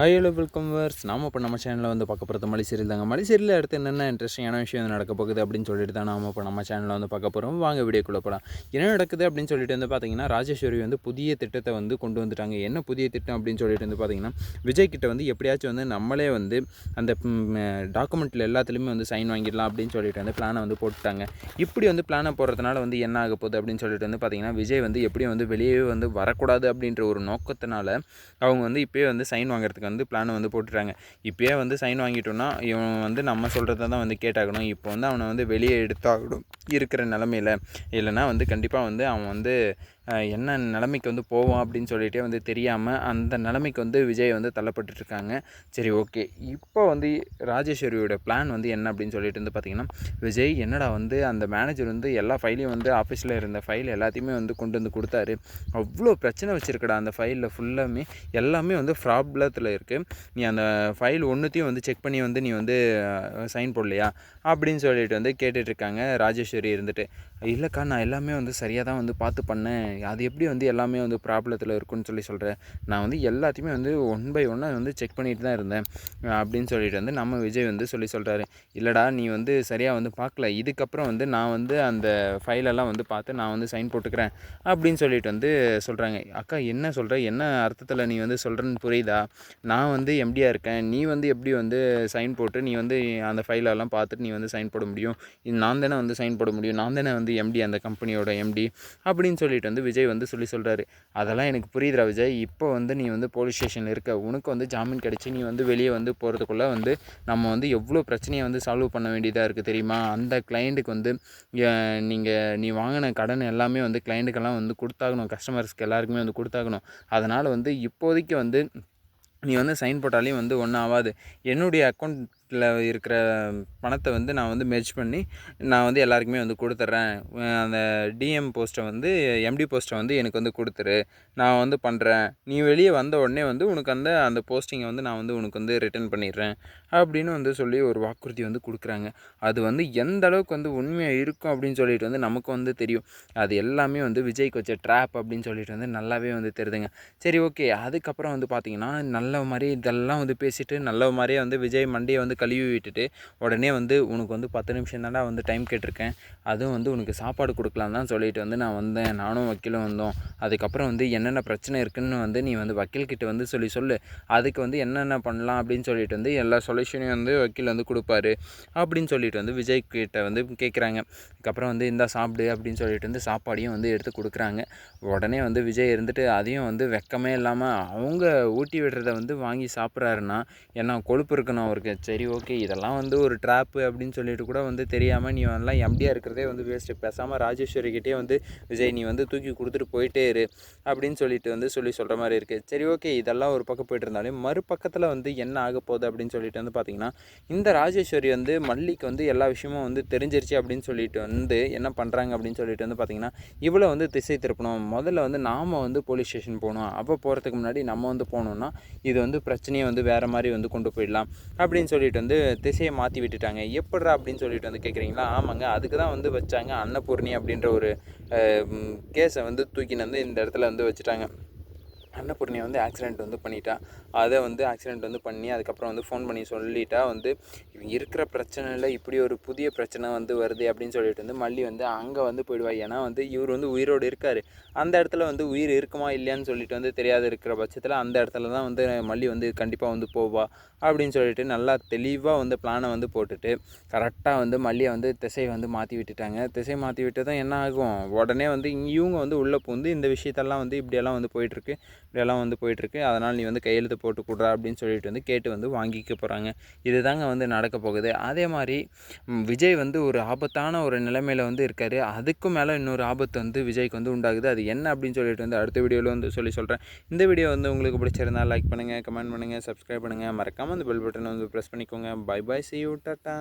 Hi hello welcome verse நாம இப்போ நம்ம சேனலில் வந்து பார்க்க போகிறது மலை தாங்க. மலை அடுத்து என்னென்ன இன்ட்ரெஸ்டிங்கான விஷயம் வந்து நடக்க போகுது அப்படின்னு சொல்லிட்டு தான் நாம இப்போ நம்ம சேனலில் வந்து பார்க்க போகிறோம் வாங்க வீடியோக்குள்ளே போகலாம் என்ன நடக்குது அப்படின்னு சொல்லிட்டு வந்து பார்த்தீங்கன்னா ராஜேஸ்வரி வந்து புதிய திட்டத்தை வந்து கொண்டு வந்துட்டாங்க. என்ன புதிய திட்டம் அப்படின்னு சொல்லிட்டு வந்து பார்த்தீங்கன்னா விஜய் கிட்ட வந்து எப்படியாச்சும் வந்து நம்மளே வந்து அந்த டாக்குமெண்ட்டில் எல்லாத்துலேயுமே வந்து சைன் வாங்கிடலாம் அப்படின்னு சொல்லிட்டு வந்து பிளானை வந்து போட்டுட்டாங்க. இப்படி வந்து பிளானை போடுறதுனால வந்து என்ன ஆக போகுது அப்படின்னு சொல்லிட்டு வந்து பார்த்தீங்கன்னா விஜய் வந்து எப்படியும் வந்து வெளியே வந்து வரக்கூடாது அப்படின்ற ஒரு நோக்கத்தினால அவங்க வந்து இப்போயே வந்து சைன் வாங்குறதுக்கு வந்து பிளானை வந்து போட்டுட்டாங்க. இப்போயே வந்து சைன் வாங்கிட்டோன்னா இவன் வந்து நம்ம சொல்கிறத தான் வந்து கேட்டாகணும். இப்போ வந்து அவனை வந்து வெளியே எடுத்தாகணும் இருக்கிற நிலமையில. இல்லைன்னா வந்து கண்டிப்பாக வந்து அவன் வந்து என்ன நிலைமைக்கு வந்து போவோம் அப்படின்னு சொல்லிகிட்டே வந்து தெரியாமல் அந்த நிலைமைக்கு வந்து விஜய் வந்து தள்ளப்பட்டுட்டு இருக்காங்க சரி ஓகே. இப்போ வந்து ராஜேஸ்வரியோட பிளான் வந்து என்ன அப்படின்னு சொல்லிட்டு வந்து பார்த்தீங்கன்னா விஜய் என்னடா வந்து அந்த மேனேஜர் வந்து எல்லா ஃபைலையும் வந்து ஆஃபீஸில் இருந்த ஃபைல் எல்லாத்தையுமே வந்து கொண்டு வந்து கொடுத்தாரு. அவ்வளோ பிரச்சனை வச்சுருக்கடா அந்த ஃபைலில் ஃபுல்லாமே எல்லாமே வந்து ப்ராப்ளத்தில் இருக்குது நீ அந்த ஃபைல் ஒன்றுத்தையும் வந்து செக் பண்ணி வந்து நீ வந்து சைன் போடலையா? அப்படின்னு சொல்லிட்டு வந்து கேட்டுட்ருக்காங்க ராஜேஸ்வரி இருந்துட்டு. இல்லைக்கா நான் எல்லாமே வந்து சரியாக தான் வந்து பார்த்து பண்ணேன். அது எப்படி வந்து எல்லாமே வந்து ப்ராப்ளத்தில் இருக்குன்னு சொல்லி சொல்கிறேன் நான் வந்து எல்லாத்தையுமே வந்து ஒன் பை ஒன்னாக வந்து செக் பண்ணிட்டு தான் இருந்தேன். அப்படின்னு சொல்லிட்டு வந்து நம்ம விஜய் வந்து சொல்லி சொல்கிறாரு இல்லைடா நீ வந்து சரியாக வந்து பார்க்கல இதுக்கப்புறம் வந்து நான் வந்து அந்த ஃபைலெல்லாம் வந்து பார்த்து நான் வந்து சைன் போட்டுக்கிறேன். அப்படின்னு சொல்லிட்டு வந்து சொல்கிறாங்க அக்கா என்ன சொல்கிற என்ன அர்த்தத்தில் நீ வந்து சொல்கிறேன்னு புரியுதா? நான் வந்து எம்டியாக இருக்கேன். நீ வந்து எப்படி வந்து சைன் போட்டு நீ வந்து அந்த ஃபைலெல்லாம் பார்த்துட்டு நீ வந்து சைன் போட முடியும்? நான் தானே வந்து சைன் போட முடியும். நான் தானே வந்து எம்டி அந்த கம்பெனியோட எம்டி அப்படின்னு சொல்லிட்டு வந்து விஜய் வந்து சொல்லி சொல்கிறாரு அதெல்லாம் எனக்கு புரியுதுடா விஜய். இப்போ வந்து நீ வந்து போலீஸ் ஸ்டேஷனில் இருக்க உனக்கு வந்து ஜாமீன் கிடச்சி நீ வந்து வெளியே வந்து போகிறதுக்குள்ளே வந்து நம்ம வந்து எவ்வளோ பிரச்சனையை வந்து சால்வ் பண்ண வேண்டியதாக இருக்குது தெரியுமா? அந்த கிளைண்ட்டுக்கு வந்து நீங்கள் நீ வாங்கின கடன் எல்லாமே வந்து கிளைண்ட்டுக்கெல்லாம் வந்து கொடுத்தாகணும். கஸ்டமர்ஸ்க்கு எல்லாருக்குமே வந்து கொடுத்தாகணும். அதனால் வந்து இப்போதைக்கு வந்து நீ வந்து சைன் போட்டாலையும் வந்து ஒன்றும் ஆகாது. என்னுடைய அக்கௌண்ட் அக்கௌண்ட்டில் இருக்கிற பணத்தை வந்து நான் வந்து மெர்ஜ் பண்ணி நான் வந்து எல்லாருக்குமே வந்து கொடுத்துட்றேன். அந்த டிஎம் போஸ்ட்டை வந்து எம்டி போஸ்ட்டை வந்து எனக்கு வந்து கொடுத்துரு. நான் வந்து பண்ணுறேன் நீ வெளியே வந்த உடனே வந்து உனக்கு அந்த அந்த போஸ்டிங்கை வந்து நான் வந்து உனக்கு வந்து ரிட்டர்ன் பண்ணிடுறேன். அப்படின்னு வந்து சொல்லி ஒரு வாக்குறுதி வந்து கொடுக்குறாங்க. அது வந்து எந்த அளவுக்கு வந்து உண்மையாக இருக்கும் அப்படின்னு சொல்லிட்டு வந்து நமக்கு வந்து தெரியும். அது எல்லாமே வந்து விஜய்க்கு வச்ச ட்ராப் அப்படின்னு சொல்லிட்டு வந்து நல்லாவே வந்து தெரிதுங்க. சரி ஓகே அதுக்கப்புறம் வந்து பார்த்திங்கன்னா நல்ல மாதிரி இதெல்லாம் வந்து பேசிட்டு நல்ல மாதிரியே வந்து விஜய் மண்டியை வந்து கழுவி விட்டுட்டு உடனே வந்து உனக்கு வந்து பத்து நிமிஷம் தானடா வந்து டைம் கேட்டிருக்கேன். அதுவும் வந்து உனக்கு சாப்பாடு கொடுக்கலாம் தான் சொல்லிட்டு வந்து நான் வந்தேன். நானும் வக்கீலும் வந்தோம். அதுக்கப்புறம் வந்து என்னென்ன பிரச்சனை இருக்குன்னு வந்து நீ வந்து வக்கீல்கிட்ட வந்து சொல்லி சொல்லு. அதுக்கு வந்து என்னென்ன பண்ணலாம் அப்படின்னு சொல்லிட்டு வந்து எல்லா சொல்யூஷனையும் வந்து வக்கீல் வந்து கொடுப்பாரு. அப்படின்னு சொல்லிட்டு வந்து விஜய் கிட்ட வந்து கேட்குறாங்க அதுக்கப்புறம் வந்து இந்தா சாப்பிடு அப்படின்னு சொல்லிட்டு வந்து சாப்பாடையும் வந்து எடுத்து கொடுக்குறாங்க. உடனே வந்து விஜய் இருந்துட்டு அதையும் வந்து வெக்கமே இல்லாமல் அவங்க ஊட்டி விடுறத வந்து வாங்கி சாப்பிட்றாருன்னா என்ன கொழுப்பு இருக்கணும் அவருக்கு. சரி ஓகே இதெல்லாம் வந்து ஒரு ட்ராப்பு அப்படின்னு சொல்லிட்டு கூட வந்து தெரியாமல் நீ எல்லாம் எம்டியாக இருக்கிறதே வந்து வேஸ்ட்டு பேசாமல் ராஜேஸ்வரிக்கிட்டே வந்து விஜய் நீ வந்து தூக்கி கொடுத்துட்டு போயிட்டே இரு அப்படின்னு சொல்லிட்டு வந்து சொல்லி சொல்கிற மாதிரி இருக்குது சரி ஓகே இதெல்லாம் ஒரு பக்கம் போயிட்டு இருந்தாலும் மறுபக்கத்தில் வந்து என்ன ஆக போகுது அப்படின்னு சொல்லிட்டு வந்து பார்த்திங்கன்னா இந்த ராஜேஸ்வரி வந்து மல்லிக்கு வந்து எல்லா விஷயமும் வந்து தெரிஞ்சிருச்சு அப்படின்னு சொல்லிட்டு வந்து என்ன பண்ணுறாங்க அப்படின்னு சொல்லிட்டு வந்து பார்த்திங்கன்னா இவ்வளோ வந்து திசை திருப்பணும். முதல்ல வந்து நாம் வந்து போலீஸ் ஸ்டேஷன் போகணும். அப்போ போகிறதுக்கு முன்னாடி நம்ம வந்து போனோம்னா இது வந்து பிரச்சனையை வந்து வேறு மாதிரி வந்து கொண்டு போயிடலாம் அப்படின்னு சொல்லிட்டு வந்து திசையை மாற்றி விட்டுட்டாங்க. எப்படிடா அப்படின்னு சொல்லிட்டு வந்து கேட்குறீங்களா ஆமாங்க. அதுக்கு தான் வந்து வச்சாங்க அன்னபூர்ணி அப்படின்ற ஒரு கேஸை வந்து தூக்கின்னு வந்து இந்த இடத்துல வந்து வச்சுட்டாங்க. அன்னபூர்ணியை வந்து ஆக்சிடெண்ட் வந்து பண்ணிட்டா. அதை வந்து ஆக்சிடெண்ட் வந்து பண்ணி அதுக்கப்புறம் வந்து ஃபோன் பண்ணி சொல்லிட்டா வந்து இருக்கிற பிரச்சனையில் இப்படி ஒரு புதிய பிரச்சனை வந்து வருது அப்படின்னு சொல்லிட்டு வந்து மல்லி வந்து அங்கே வந்து போயிடுவா. ஏன்னா வந்து இவர் வந்து உயிரோடு இருக்கார். அந்த இடத்துல வந்து உயிர் இருக்குமா இல்லையான்னு சொல்லிட்டு வந்து தெரியாத இருக்கிற பட்சத்தில் அந்த இடத்துல தான் வந்து மல்லி வந்து கண்டிப்பாக வந்து போவா அப்படின்னு சொல்லிட்டு நல்லா தெளிவாக வந்து பிளானை வந்து போட்டுட்டு கரெக்டாக வந்து மல்லியை வந்து திசையை வந்து மாற்றி விட்டுட்டாங்க. திசை மாற்றி விட்டதும் என்ன ஆகும்? உடனே வந்து இவங்க வந்து உள்ளே பூந்து இந்த விஷயத்தெல்லாம் வந்து இப்படியெல்லாம் வந்து போயிட்டுருக்கு இப்படியெல்லாம் வந்து போயிட்டுருக்கு. அதனால் நீ வந்து கையெழுத்து போட்டு கொடுறா அப்படின்னு சொல்லிட்டு வந்து கேட்டு வந்து வாங்கிக்க போகிறாங்க இதுதாங்க வந்து நடக்க போகுது. அதே மாதிரி விஜய் வந்து ஒரு ஆபத்தான ஒரு நிலைமையில் வந்து இருக்கார். அதுக்கும் மேலே இன்னொரு ஆபத்து வந்து விஜய்க்கு வந்து உண்டாகுது. அது என்ன அப்படின்னு சொல்லிட்டு வந்து அடுத்த வீடியோவில் வந்து சொல்லி சொல்கிறேன் இந்த வீடியோ வந்து உங்களுக்கு பிடிச்சிருந்தா லைக் பண்ணுங்கள் கமெண்ட் பண்ணுங்கள் சப்ஸ்கிரைப் பண்ணுங்கள் மறக்காமல் அந்த பெல் பட்டனை வந்து ப்ரெஸ் பண்ணிக்கோங்க. Bye bye see you tata